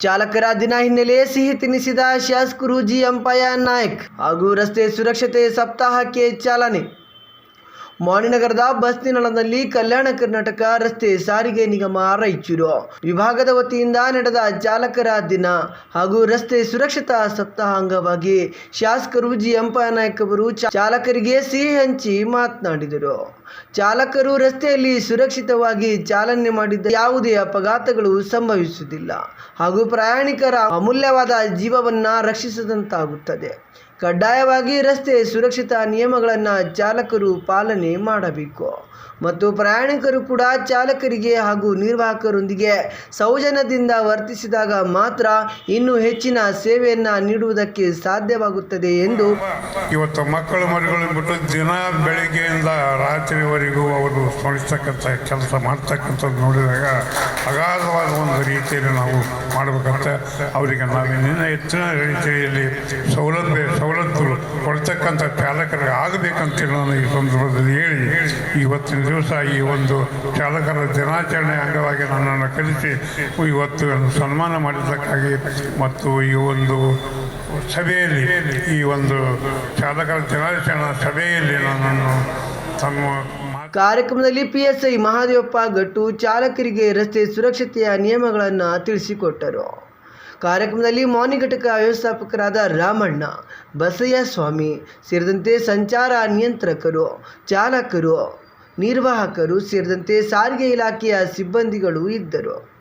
ಚಾಲಕರ ದಿನ ಹಿನ್ನೆಲೆ ಸಿಹಿ ತಿನ್ನಿಸಿದ ಶಾಸಕರು ಜಿ ಅಂಪಯ್ಯ ನಾಯಕ್ ಹಾಗೂ ರಸ್ತೆ ಸುರಕ್ಷತೆ ಸಪ್ತಾಹಕ್ಕೆ ಚಾಲನೆ. ಮಾಣಿನಗರದ ಬಸ್ ನಿಲ್ದಾಣದಲ್ಲಿ ಕಲ್ಯಾಣ ಕರ್ನಾಟಕ ರಸ್ತೆ ಸಾರಿಗೆ ನಿಗಮ ರಾಯಚೂರು. ವಿಭಾಗದ ವತಿಯಿಂದ ನಡೆದ ಚಾಲಕರ ದಿನ ಹಾಗೂ ರಸ್ತೆ ಸುರಕ್ಷತಾ ಸಪ್ತಾಹ ಅಂಗವಾಗಿ ಶಾಸಕರು ಜಿ ಅಂಪಯ್ಯ ನಾಯಕ್ ಅವರು ಚಾಲಕರಿಗೆ ಸಿಹಿ ಹಂಚಿ ಮಾತನಾಡಿದರು. ಚಾಲಕರು ರಸ್ತೆಯಲ್ಲಿ ಸುರಕ್ಷಿತವಾಗಿ ಚಾಲನೆ ಮಾಡಿದ್ದ ಯಾವುದೇ ಅಪಘಾತಗಳು ಸಂಭವಿಸುವುದಿಲ್ಲ ಹಾಗೂ ಪ್ರಯಾಣಿಕರ ಅಮೂಲ್ಯವಾದ ಜೀವವನ್ನ ರಕ್ಷಿಸಿದಂತಾಗುತ್ತದೆ. ಕಡ್ಡಾಯವಾಗಿ ರಸ್ತೆ ಸುರಕ್ಷತಾ ನಿಯಮಗಳನ್ನು ಚಾಲಕರು ಪಾಲನೆ ಮಾಡಬೇಕು. ಮತ್ತು ಪ್ರಯಾಣಿಕರು ಕೂಡ ಚಾಲಕರಿಗೆ ಹಾಗೂ ನಿರ್ವಾಹಕರೊಂದಿಗೆ ಸೌಜನ್ಯದಿಂದ ವರ್ತಿಸಿದಾಗ ಮಾತ್ರ ಇನ್ನೂ ಹೆಚ್ಚಿನ ಸೇವೆಯನ್ನು ನೀಡುವುದಕ್ಕೆ ಸಾಧ್ಯವಾಗುತ್ತದೆ ಎಂದು ಇವತ್ತು ಮಕ್ಕಳು ಮರಿಗಳನ್ನು ಬಿಟ್ಟು ದಿನ ಬೆಳಿಗ್ಗೆಯಿಂದ ರಾತ್ರಿವರೆಗೂ ಅವರು ಸ್ಮರಿಸ್ತಕ್ಕಂಥ ಕೆಲಸ ಮಾಡ್ತಕ್ಕಂಥದ್ದು ನೋಡಿದಾಗ ಅಗಾಧವಾದ ಒಂದು ರೀತಿಯಲ್ಲಿ ನಾವು ಮಾಡಬೇಕಂತ ಅವರಿಗೆ ನಾವು ಇನ್ನೂ ಹೆಚ್ಚಿನ ರೀತಿಯಲ್ಲಿ ಸೌಲಭ್ಯ ಸವಲತ್ತುಗಳು ಕೊಡ್ತಕ್ಕಂಥ ಚಾಲಕರಿಗೆ ಆಗಬೇಕಂತೇಳಿ ನಾನು ಈ ಸಂದರ್ಭದಲ್ಲಿ ಹೇಳಿ. ಇವತ್ತಿನ ದಿವಸ ಈ ಒಂದು ಚಾಲಕರ ದಿನಾಚರಣೆ ಅಂಗವಾಗಿ ನನ್ನನ್ನು ಕರೆಸಿ, ಇವತ್ತು ಸನ್ಮಾನ ಮಾಡಿದ್ದಕ್ಕಾಗಿ ಮತ್ತು ಈ ಒಂದು ಸಭೆಯಲ್ಲಿ, ಈ ಒಂದು ಚಾಲಕರ ದಿನಾಚರಣೆ ಸಭೆಯಲ್ಲಿ ನನ್ನನ್ನು ತಮ್ಮ ಕಾರ್ಯಕ್ರಮದಲ್ಲಿ ಪಿಎಸ್ಐ ಮಹಾದೇವಪ್ಪ ಗಟ್ಟು ಚಾಲಕರಿಗೆ ರಸ್ತೆ ಸುರಕ್ಷತೆಯ ನಿಯಮಗಳನ್ನು ತಿಳಿಸಿಕೊಟ್ಟರು. ಕಾರ್ಯಕ್ರಮದಲ್ಲಿ ಮೌನಿ ಘಟಕ ವ್ಯವಸ್ಥಾಪಕರಾದ ರಾಮಣ್ಣ, ಬಸಯ್ಯ ಸ್ವಾಮಿ ಸೇರಿದಂತೆ ಸಂಚಾರ ನಿಯಂತ್ರಕರು, ಚಾಲಕರು, ನಿರ್ವಾಹಕರು ಸೇರಿದಂತೆ ಸಾರಿಗೆ ಇಲಾಖೆಯ ಸಿಬ್ಬಂದಿಗಳು ಇದ್ದರು.